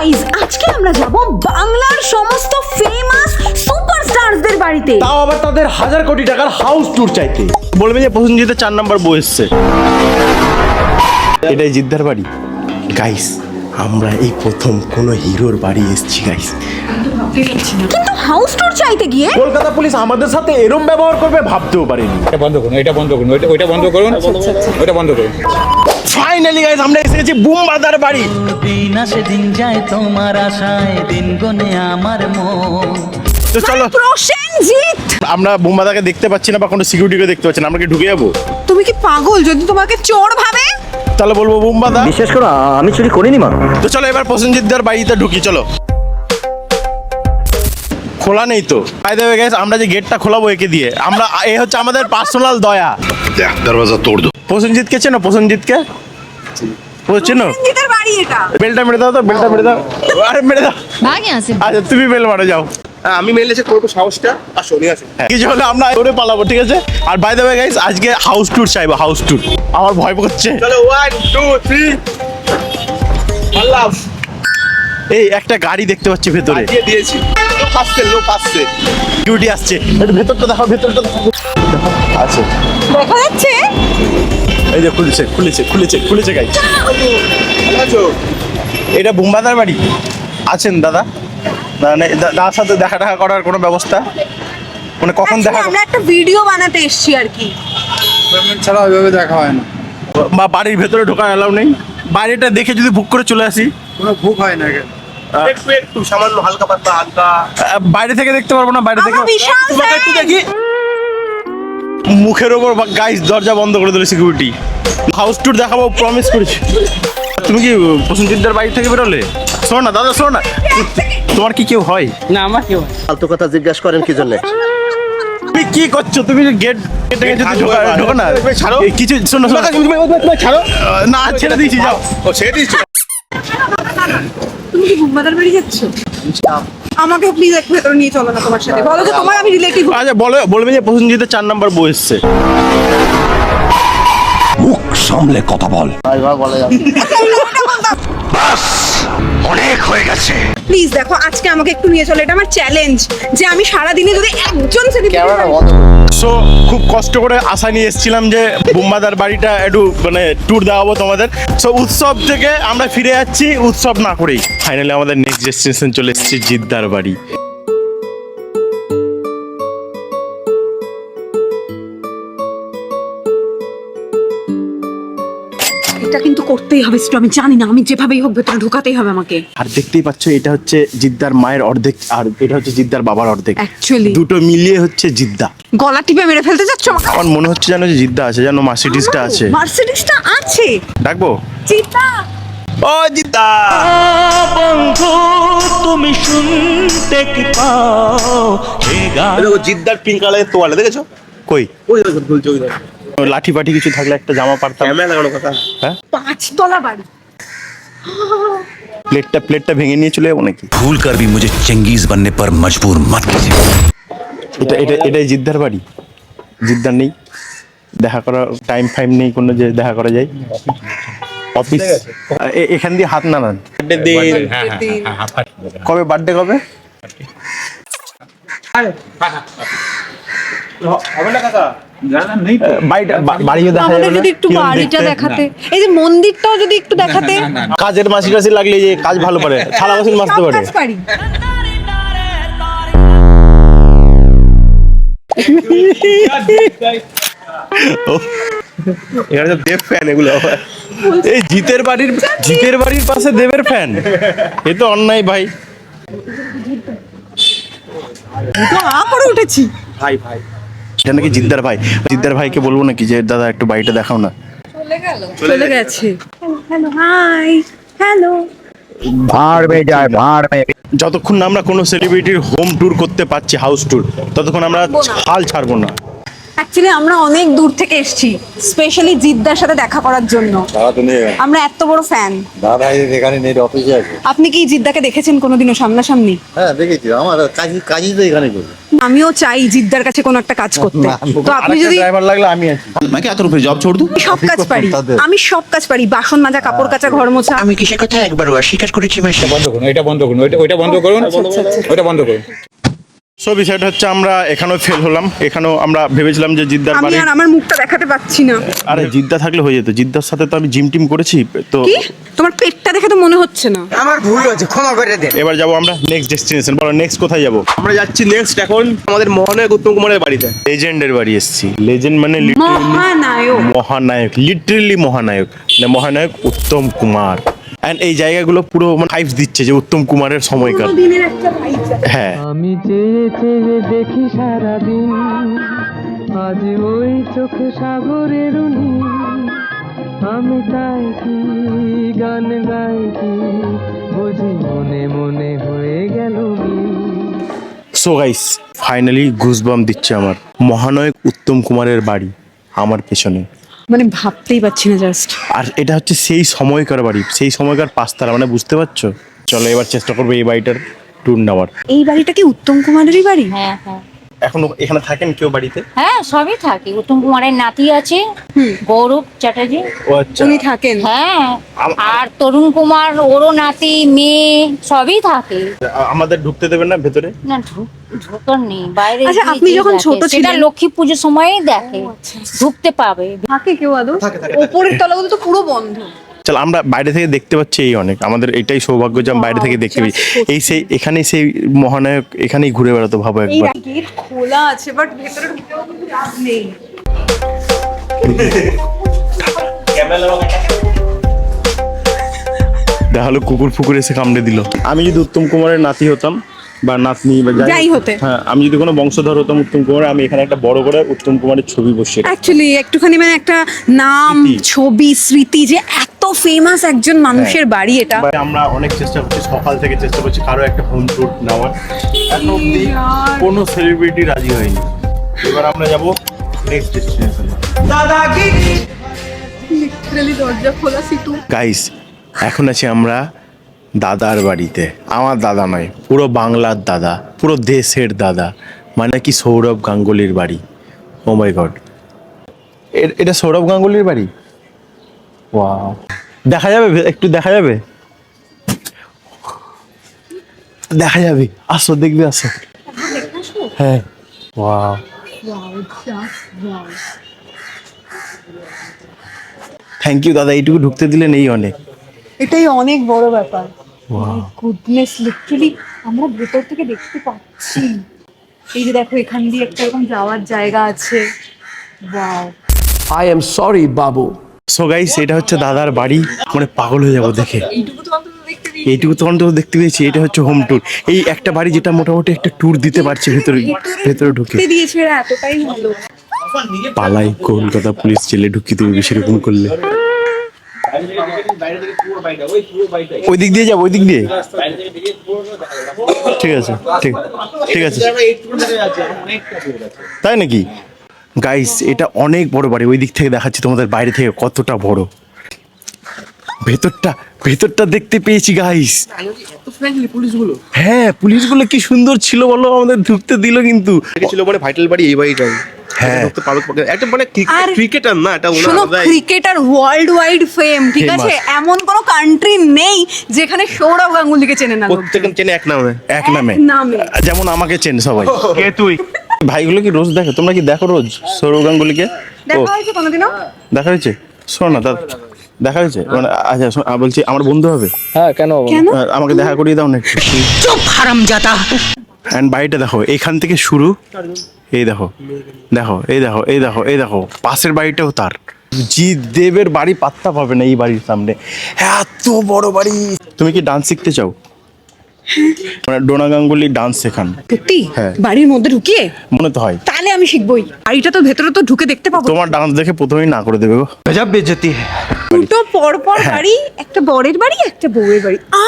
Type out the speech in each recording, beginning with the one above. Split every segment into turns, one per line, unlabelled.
Guys আজকে আমরা যাব বাংলার সমস্ত ফেমাস সুপারস্টারদের বাড়িতে।
তাও আবার তাদের হাজার কোটি টাকার হাউস ট্যুর চাইতে। বলবে যে প্রসেনজিতের চার নাম্বার বই এসছে। এটাই জিদ্দার বাড়ি। গাইস আমরা এই প্রথম কোনো হিরোর বাড়ি এসেছি গাইস
কিন্তু হাউস টুর চাইতে গিয়ে?
কলকাতা পুলিশ আমাদের সাথে এরম ব্যবহার করবে ভাবতেও পারিনি।
এটা বন্ধ করুন এটা বন্ধ করুন ওইটা ওইটা বন্ধ করুন। ওইটা বন্ধ করুন।
ফাইনালি গাইস আমরা এসে গেছি বুমবাদার বাড়ি।
দিন আসে দিন যায় তোমার আশায় দিন গনে আমার মন।
তো চলো।
প্রসেনজিৎ!
আমরা বুমবাদাকে দেখতে পাচ্ছি না বা কোনো সিকিউরিটিকে দেখতে পাচ্ছি না আমরা কি ঢুকে যাব?
তুমি কি পাগল? যদি তোমাকে চোর ভাবে?
তাহলে বলব বুমবাদা।
বিশেষ করে আমি চুরি করিনি মা।
তো চলো এবার প্রসেনজিৎদার বাড়িতে ঢুকি চলো। খোলা নেই তো। বাই দ্য ওয়ে গাইস আমরা যে গেটটা খোলাবো একে দিয়ে আমরা এ হচ্ছে আমাদের পার্সোনাল দয়া।
দরজা তোর দো
প্রসেনজিৎকে চেনো? প্রসেনজিৎকে? ও চেনো? বেলটা মেরে দাও তো বেলটা মেরে দাও। আরে মেরে দাও। আচ্ছা তুমি বেল মারো যাও।
হ্যাঁ, আমি মেলে সে করব সাহসটা। আসো নিয়ে আসো।
হ্যাঁ, কিছু হলে আমরা ওরে পালাবো ঠিক আছে? আর বাই দ্য ওয়ে গাইস আজকে হাউস ট্যুর চাইব হাউস ট্যুর আমার ভয় করছে।
চলো 1 2 3 পাল্লাম
এই একটা গাড়ি দেখতে পাচ্ছি ভেতরে।
দিয়ে দিয়েছি। লো ফাসছে লো ফাসছে।
ডিউটি আসছে। একটু ভেতরটা দেখো ভেতরটা দেখো আছে।
দেখা যাচ্ছে?
এই যে খুলেছে খুলেছে খুলেছে খুলেছে
ভালো
এটা বুম্বাদার বাড়ি? আছেন দাদা? না না দাদার সাথে দেখা টাকা করার কোনো ব্যবস্থা? মানে কখন দেখা
Actually, আমরা একটা ভিডিও বানাতে এসেছি আর কি।
ছাড়া ওইভাবে দেখা হয় না।
বা বাড়ির ভেতরে ঢোকার অ্যালাউ নেই? বাইরেটা দেখে যদি বুক করে চলে আসি।
কোনো ভুক হয় না এখানে।
একটু একটু সামান্য হালকা পাতলা হালকা।
বাইরে থেকে দেখতে পারব না বাইরে থেকে। একটু দেখি। মুখের ওপর গাইস দরজা বন্ধ করে দিল সিকিউরিটি হাউস ট্যুর দেখাবো প্রমিস করেছি। তুমি কি প্রসেনজিৎদার বাড়ি থেকে বেরোলে? শোনো না দাদা শোনো না। তোমার কি কেউ হয়?
না আমার কেউ ফালতু কথা জিজ্ঞাসা করেন কি জন্য?
তুমি কি করছ? তুমি গেট গেটে যদি ঢোকা ঢোকো না।
ছাড়ো।
কিছু শোনো শোনো।
ছাড়ো।
না ছেড়ে দিয়েছি যাও।
ও ছেড়ে দিয়েছি।
তুমি কি বাড়ি যাচ্ছ? আমাকে প্লিজ একটু ভেতরে নিয়ে চলো না তোমার সাথে। বলো যে তোমার আমি রিলেটিভ
আচ্ছা বলে বলবে যে প্রসেনজিতের চার নাম্বার বই এসছে।
মুখ সামলে কথা বল। অনেক হয়ে গেছে।
প্লিজ দেখো আজকে আমাকে একটু নিয়ে চলো এটা আমার চ্যালেঞ্জ যে আমি সারা দিনে যদি একজন সেলিব্রিটি
সো খুব কষ্ট করে আশা নিয়ে এসেছিলাম যে বুম্বাদার বাড়িটা একটু মানে ট্যুর দেওয়াবো তোমাদের। সো উৎসব থেকে আমরা ফিরে যাচ্ছি, উৎসব না করেই। ফাইনালি আমাদের নেক্সট ডেস্টিনেশন চলে এসেছি জিদ্দার বাড়ি।
করতেই হবে সেটা আমি জানি না। আমি যেভাবেই হোক ভেতরে ঢোকাতেই হবে আমাকে।
আর দেখতেই পাচ্ছ এটা হচ্ছে জিদ্দার মায়ের অর্ধেক আর এটা হচ্ছে জিদ্দার বাবার অর্ধেক।
Actually.
দুটো মিলিয়ে হচ্ছে জিদ্দা।
গলা টিপে মেরে ফেলতে যাচ্ছ আমাকে?
আমার মনে হচ্ছে যেন যে জিদ্দা আছে যেন মার্সিডিসটা আছে।
মার্সিডিসটা আছে।
ডাকবো?
চিতা
ও জিদ্দা!
বন্ধু তুমি শুনতে কি পাও? হে গান।
দেখো জিদ্দার পিঙ্ক কালারের তোয়ালে দেখেছ?
কই?
ওই
লাঠি পাঠি কিছু থাকলে একটা জামা পারতাম।
ক্যামেরা লাগানো কথা?
হ্যাঁ?
পাঁচ তলা বাড়ি।
প্লেটটা প্লেটটা ভেঙে নিয়ে চলে যাব নাকি?
ভুল করবি মুঝে চেঙ্গিজ বাননে পর মজবুর মত কিসি।
এটা এটা এটাই জিদ্দার বাড়ি। জিদ্দার নেই। দেখা করা টাইম ফাইম নেই কোনো যে দেখা করা যায়। অফিস এখান দিয়ে হাত নাড়ান।
হ্যাঁ, হ্যাঁ, হ্যাঁ,
কবে? বার্থডে কবে?
হবে না কাকা।
কাজের মাসি টাসি লাগলে যে কাজ ভালো পারে থালা বাসন মাজতে পারে
কাজ পারি।
দেব ফ্যান এগুলো।
এই জিতের বাড়ির জিতের বাড়ির পাশে দেবের ফ্যান এ তো অন্যায় ভাই।
তো আ করে উঠেছি।
ভাই ভাই।
এটা নাকি জিদ্দার ভাই? জিদ্দার ভাইকে বলব নাকি যে দাদা একটু বাড়িটা দেখাও না?
চলে গেছে। হ্যালো হাই হ্যালো
ভাড় মে যায় ভাড় মে
যতক্ষণ না আমরা কোনো সেলিব্রিটির হোম ট্যুর করতে পারছি হাউস ট্যুর ততক্ষণ আমরা হাল ছাড়বো না।
অ্যাকচুয়ালি আমরা অনেক দূর থেকে এসেছি স্পেশালি জিদ্দার সাথে দেখা করার জন্য।
দাদা তো নেই
আমরা এত বড় ফ্যান
দাদা এখানে নেই অফিসে আছে।
আপনি কি জিদ্দাকে দেখেছেন কোনোদিনও সামনাসামনি?
হ্যাঁ দেখেছি। আমার কাজই কাজই তো এখানে করি।
আমিও চাই জিদ্দার কাছে কোনো একটা কাজ করতে। তো আপনি যদি
ড্রাইভার লাগলে আমি আছি।
আমাকে এত রূপে জব ছোড়
দু। সব কাজ পারি। আমি সব কাজ পারি। বাসন মাজা কাপড় কাচা ঘর মোছা।
আমি কিসের কথা একবার অস্বীকার করেছি মাসে
বন্ধ করুন এটা বন্ধ করুন ওইটা বন্ধ করুন। আচ্ছা, আচ্ছা, আচ্ছা। ওটা বন্ধ করুন।
সো বিষয়টা হচ্ছে আমরা এখানেও ফেল হলাম। এখানেও আমরা ভেবেছিলাম যে জিদ্দার
আমি
বাড়ি
আর আমার মুখটা দেখাতে পাচ্ছি না।
আরে জিদ্দা থাকলে হয়ে যেত। জিদ্দার সাথে তো আমি জিম টিম করেছি তো
কি? তোমার পেটটা দেখে তো মনে হচ্ছে না। আমার ভুল হয়েছে ক্ষমা করে দেন।
এবার যাব আমরা নেক্সট ডেস্টিনেশন বলো নেক্সট কোথায় যাব?
আমরা যাচ্ছি নেক্সট এখন আমাদের মহানায়ক উত্তম কুমারের বাড়িতে।
লেজেন্ডের বাড়ি এসেছি। লেজেন্ড মানে literally
মহানায়ক।
মহানায়ক। লিটারেলি মহানায়ক। মানে মহানায়ক উত্তম কুমার। অ্যান্ড এই জায়গাগুলো পুরো মানে হাইপস দিচ্ছে যে উত্তম কুমারের সময়কার হ্যাঁ।
আমি চেয়ে চেয়ে দেখি সারাদিন আজ ওই চোখে সাগরের। আমি তাই কি গান গাই কি বুঝি মনে মনে হয়ে গেল
সো গাইস ফাইনালি গুজবাম দিচ্ছে আমার। মহানায়ক উত্তম কুমারের বাড়ি আমার পেছনে।
মানে ভাবতেই পারছি না জাস্ট
আর এটা হচ্ছে সেই সময়কার বাড়ি সেই সময়কার পাঁচতারা মানে বুঝতে পারছ? চলো এবার চেষ্টা করব এই বাড়িটার টুন নেওয়ার।
এই বাড়িটা কি উত্তম কুমারেরই বাড়ি?
হ্যাঁ হ্যাঁ।
এখন এখানে থাকেন কেউ বাড়িতে?
হ্যাঁ সবই থাকে। উত্তম কুমারের নাতি আছে গৌরব চ্যাটার্জি।
ও আচ্ছা।
উনি থাকেন।
হ্যাঁ আর তরুণ কুমার ওরও নাতি মেয়ে সবই থাকে।
আমাদের ঢুকতে দেবেন না ভেতরে?
না ঢুক- ঢোকার নেই বাইরে
আচ্ছা, আপনি যখন ছোট ছিলেন-
লক্ষ্মী পুজোর সময়ই দেখে ঢুকতে পাবে।
থাকে কেউ আদৌ? উপরের তলাগুলো তো পুরো বন্ধ।
চল আমরা বাইরে থেকে দেখতে পাচ্ছি এই অনেক। আমাদের এটাই সৌভাগ্য যে আমি বাইরে থেকে দেখতে পাই এই সেই এখানেই সেই মহানায়ক এখানেই ঘুরে বেড়াতো ভাবো
এই
একবার।
গেট খোলা আছে বাট ভেতরে ঢুকেও কিন্তু লাভ নেই।
দেখা হলো কুকুর ফুকুর এসে কামড়ে দিল। আমি যদি উত্তম কুমারের নাতি হতাম বা নাতনি বা
যাই হতে।
হ্যাঁ আমি যদি কোনো বংশধর হতাম উত্তম কুমার আমি এখানে একটা বড় করে উত্তম কুমারের ছবি বসিয়ে।
অ্যাকচুয়ালি একটুখানি মানে একটা নাম ছবি স্মৃতি যে এত ফেমাস একজন মানুষের বাড়ি এটা।
আমরা অনেক চেষ্টা করছি সকাল থেকে চেষ্টা করছি কারও একটা হোম ট্যুর নেওয়ার। এখন অব্দি কোনো সেলিব্রিটি রাজি হয়নি। এবার আমরা যাব নেক্সট ডেস্টিনেশনে
লিটারালি দরজা খোলা সিটু।
গাইস এখন আছি আমরা দাদার বাড়িতে। আমার দাদা নয়, পুরো বাংলার দাদা, পুরো দেশের দাদা মানে কি সৌরভ গাঙ্গুলির বাড়ি। ও মাই গড এটা সৌরভ গাঙ্গুলির বাড়ি? দেখা যাবে, একটু দেখা যাবে? দেখা যাবে। আসো, দেখবে, আসো। হ্যাঁ। থ্যাংক ইউ দাদা, এইটুকু ঢুকতে দিলেন, এই অনেক।
এটাই অনেক বড় ব্যাপার। গুডনেস লিটারালি আমরা ভেতর থেকে দেখতে পাচ্ছি। এই যে দেখো এখান দিয়ে একটা এরকম যাওয়ার জায়গা আছে। ওয়াও
আই এম সরি বাবু।
সো গাইস এটা হচ্ছে দাদার বাড়ি। মানে পাগল হয়ে যাব দেখে।
এইটুকু তো অন্তত দেখতে
এইটুকু তো অন্তত দেখতে পেয়েছি এটা হচ্ছে হোম ট্যুর এই একটা বাড়ি যেটা মোটামুটি একটা ট্যুর দিতে পারছে ভেতরে ভেতরে ঢুকে।
দিয়েছে এতটাই ভালো।
পালাই কলকাতা পুলিশ জেলে ঢুকিয়ে দেবে সেরকম করলে। ওই দিক দিয়ে যাব ওই দিক দিয়ে? ঠিক আছে ঠিক ঠিক আছে। তাই নাকি? গাইস এটা অনেক বড় বাড়ি ওই দিক থেকে দেখাচ্ছি তোমাদের বাইরে থেকে কতটা বড়। ভেতরটা ভেতরটা দেখতে পেয়েছি গাইস হ্যাঁ পুলিশগুলো কি সুন্দর ছিল বলো আমাদের ঢুকতে দিল কিন্তু।
ছিল মানে ভাইটাল বাড়ি এই বাড়িটাই।
হ্যাঁ।
একটা মানে ক্রিকেটার না এটা
শোনো ক্রিকেটার ওয়ার্ল্ড ওয়াইড ফেম ঠিক আছে? এমন কোনো কান্ট্রি নেই যেখানে সৌরভ গাঙ্গুলিকে চেনে না।
চেনে এক নামে।
এক নামে। যেমন আমাকে চেন সবাই। কে তুই? ভাইগুলো কি রোজ দেখো? তোমরা কি দেখো রোজ সৌরভ গাঙ্গুলিকে? ও।
দেখা হয়েছে কোনোদিনও?
দেখা হয়েছে? শোনো না দাদা দেখা হয়েছে? মানে আচ্ছা বলছি আমার বন্ধু হবে।
হ্যাঁ কেন?
আমাকে দেখা করিয়ে দাও না একটু। চুপ হারামজাদা। এন্ড বাড়িটা দেখো এখান থেকে শুরু। এই দেখো দেখো এই দেখো এই দেখো এই দেখো পাশের বাড়িটাও তার। জিৎ দেবের বাড়ি পাত্তা পাবে না এই বাড়ির সামনে। এত বড় বাড়ি। তুমি কি ডান্স শিখতে চাও? মানে ডোনা গাঙ্গুলি ডান্স শেখান।
সত্যি?
হ্যাঁ।
বাড়ির মধ্যে ঢুকিয়ে?
মনে তো হয়।
তাহলে আমি শিখবই। বাড়িটা তো ভেতরে তো ঢুকে দেখতে পাবো।
তোমার ডান্স দেখে প্রথমেই না করে দেবে গো।
দুটো পর পর
হ্যাঁ।
বাড়ি একটা বরের বাড়ি একটা বউয়ের বাড়ি। আ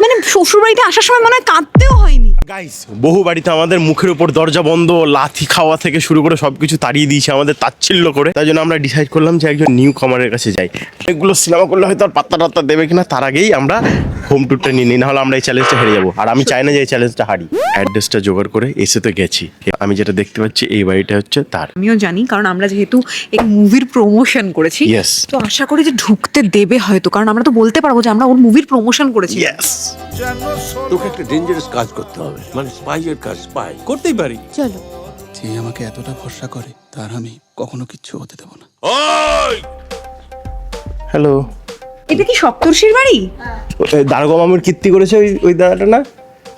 মানে শ্বশুর বাড়িতে আসার সময় মনে হয় কাঁদতেও হয়নি।
গাইস বহু বাড়িতে আমাদের মুখের উপর দরজা বন্ধ লাথি খাওয়া থেকে শুরু করে সবকিছু তাড়িয়ে দিয়েছে আমাদের তাচ্ছিল্য করে। তাই জন্য আমরা ডিসাইড করলাম যে একজন নিউ কমারের কাছে যাই। এগুলো সিনেমা করলে হয়তো আর পাত্তা টাত্তা দেবে কিনা তার আগেই আমরা হোম ট্যুরটা নিয়ে নিই নাহলে আমরা এই চ্যালেঞ্জটা হেরে যাব। আর আমি চাই না যে এই চ্যালেঞ্জটা হারি। অ্যাড্রেসটা জোগাড় করে এসে তো গেছি। আমি যেটা দেখতে পাচ্ছি এই বাড়িটা হচ্ছে তার।
আমিও জানি কারণ আমরা যেহেতু এই মুভির প্রমোশন করেছি
Yes.
তো আশা করি যে ঢুকতে দেবে হয়তো। কারণ আমরা তো বলতে পারব যে আমরা ওর মুভির প্রমোশন করেছি।
ইয়েস
তোকে একটা ডেঞ্জারাস কাজ করতে হবে। মানে স্পাইয়ের কাজ স্পাই করতেই পারি।
চলো।
যে আমাকে এতটা ভরসা করে তার আমি কখনো কিচ্ছু হতে দেবো না।
হ্যালো।
এটা কি সপ্তর্ষির বাড়ি?
দারোগা মামুর কীর্তি করেছে ওই ওই দাদাটা না?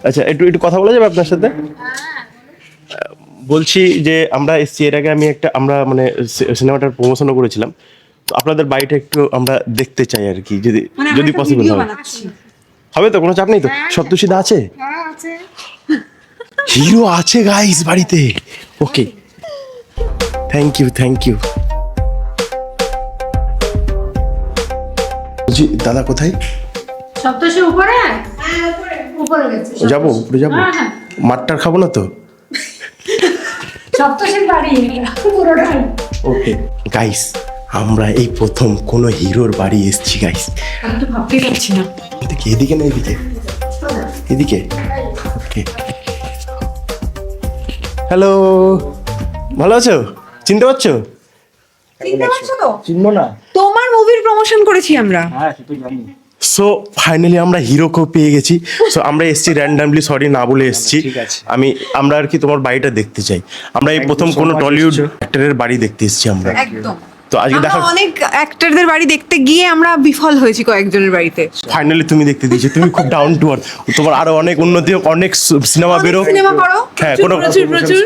আচ্ছা একটু একটু কথা বলা যাবে আপনার সাথে? বলছি যে আমরা এসছি এর আগে আমি একটা আমরা মানে সিনেমাটার প্রমোশনও করেছিলাম। তো আপনাদের বাড়িটা একটু আমরা দেখতে চাই আর কি যদি
মানে
যদি পসিবল হয়। হবে তো কোনো চাপ নেই তো? সপ্তশীদা আছে। হিরো আছে গাইস বাড়িতে। Okay thank you thank you ji দাদা কোথায়?
সপ্তশী উপরে? উপরে। গেছে
যাব উপরে যাব? মাঠটার খাব না তো?
সপ্তশীর বাড়ি
ওকে গাইস আমরা এই প্রথম কোনো হিরোর বাড়ি এসেছি গাইস
আমি তো ভাবতেই পারছি না।
এদিকে এদিকে না এদিকে? এদিকে? Okay hello. ভালো আছো? চিনতে পারছ?
চিনতে পারছ তো?
চিনবো না।
তোমার মুভির প্রমোশন করেছি আমরা।
হ্যাঁ সে তো জানি।
সো ফাইনালি আমরা হিরোকেও পেয়ে গেছি। সো আমরা এসেছি র্যান্ডামলি সরি না বলে এসেছি। আমি আমরা আর কি তোমার বাড়িটা দেখতে চাই। আমরা এই প্রথম কোনো টলিউড। অ্যাক্টরের বাড়ি দেখতে এসছি আমরা।
একদম।
তো আজকে দেখা
অনেক অ্যাক্টরদের বাড়ি দেখতে গিয়ে আমরা বিফল হয়েছি কয়েকজনের বাড়িতে।
ফাইনালি তুমি দেখতে দিয়েছ তুমি খুব ডাউন টু আর্থ তোমার আরও অনেক উন্নতি হোক অনেক সিনেমা বেরো।
সিনেমা করো।
হ্যাঁ কোনো
প্রচুর প্রচুর।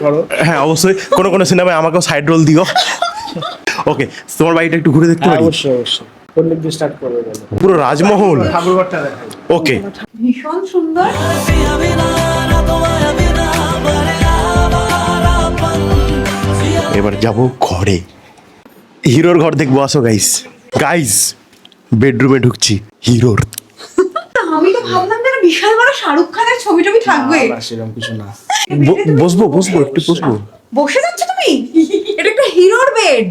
হ্যাঁ অবশ্যই। কোনো কোনো সিনেমায় আমাকেও সাইড রোল দিও। ওকে তোমার বাড়িটা একটু ঘুরে দেখতে পারি?
অবশ্যই অবশ্যই। স্টার্ট করবে
পুরো রাজমহল?
ঠাকুরঘরটা দেখাই।
ওকে
ভীষণ সুন্দর।
এবার যাব ঘরে। হিরোর ঘর দেখব আসো গাইস গাইস বেডরুমে ঢুকছি হিরোর।
আমি তো ভাবলাম যে বিশাল বড় শাহরুখ খানের ছবি টবি থাকবে।
না সেরকম কিছু না।
বসবো বসবো একটু বসবো।
বসে যাচ্ছ তুমি? এটা একটা হিরোর বেড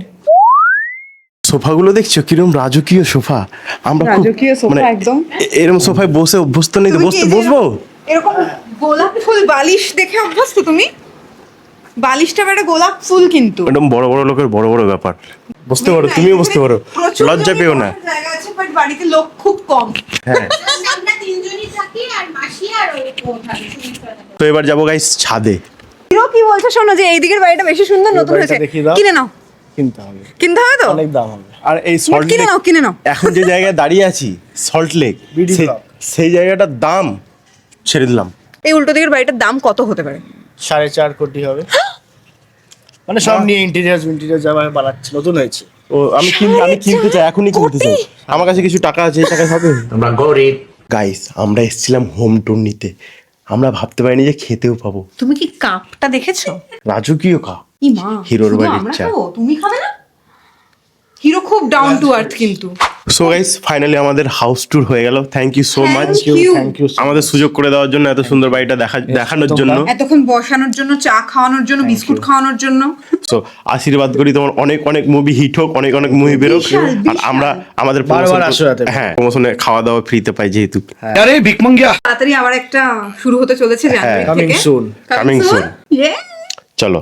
সোফাগুলো দেখছ? কিরম রাজকীয় সোফা। আমরা
রাজকীয় সোফা
মানে
একদম।
এ- এরম সোফায় বসে অভ্যস্ত নেই বসতে বসবো?
এরকম গোলাপ ফুল বালিশ দেখে অভ্যস্ত তুমি? বালিশটা একটা গোলাপ ফুল কিন্তু।
একদম বড় বড় লোকের বড় বড় ব্যাপার। বুঝতে পারো তুমিও বসতে পারো লজ্জা পেও না।
জায়গা আছে বাট বাড়িতে লোক খুব কম।
হ্যাঁ।
আমরা তিনজনই থাকি আর মাসি আর ওই ও থাকে
তো এবার যাব গাইস ছাদে।
হিরো কি বলছো শোনো যে এই দিকের বাড়িটা বেশি সুন্দর নতুন হয়েছে। কিনে নাও।
কিনতে হবে।
কিনতে হবে তো?
অনেক দাম হবে।
আর এই সল্ট
কিনে নাও কিনে নাও।
এখন যে জায়গায় দাঁড়িয়ে আছি সল্ট লেক সেই জায়গাটার দাম ছেড়ে দিলাম।
এই উল্টো দিকের বাড়িটার দাম কত হতে পারে?
সাড়ে চার কোটি হবে। মানে সব নিয়ে ইন্টেরিয়ার ইন্টেরিয়ার যা ভাবে বানাচ্ছে নতুন হয়েছে।
ও আমি কিনতে আমি কিনতে চাই এখনই কিনতে চাই। আমার কাছে কিছু টাকা আছে টাকা হবে?
আমরা গরিব।
গাইস আমরা এসেছিলাম হোম টুর নিতে। আমরা ভাবতে পারিনি যে খেতেও পাবো।
তুমি কি কাপটা দেখেছ?
রাজকীয় কাপ।
ই মা
হিরোর বাড়ির চা।
তুমি খাবে না? হিরো খুব ডাউন টু আর্থ কিন্তু।
সো গাইস ফাইনালি আমাদের হাউস ট্যুর হয়ে গেল। Thank you so much
thank you
আমাদের সুযোগ করে দেওয়ার জন্য এত সুন্দর বাড়িটা দেখা দেখানোর জন্য।
এতক্ষণ বসানোর জন্য চা খাওয়ানোর জন্য বিস্কুট খাওয়ানোর জন্য।
সো আশীর্বাদ করি তোমার অনেক অনেক মুভি হিট হোক অনেক অনেক মুভি বেরোক। আর আমরা আমাদের
বারবার আসো।
হ্যাঁ প্রমোশনে খাওয়া দাওয়া ফ্রিতে পাই যেহেতু।
আরে ভিকমঙ্গিয়া।
তাড়াতাড়ি আবার একটা শুরু হতে চলেছে জানুয়ারি
Coming
থেকে।
Soon.
Coming soon.
Yes!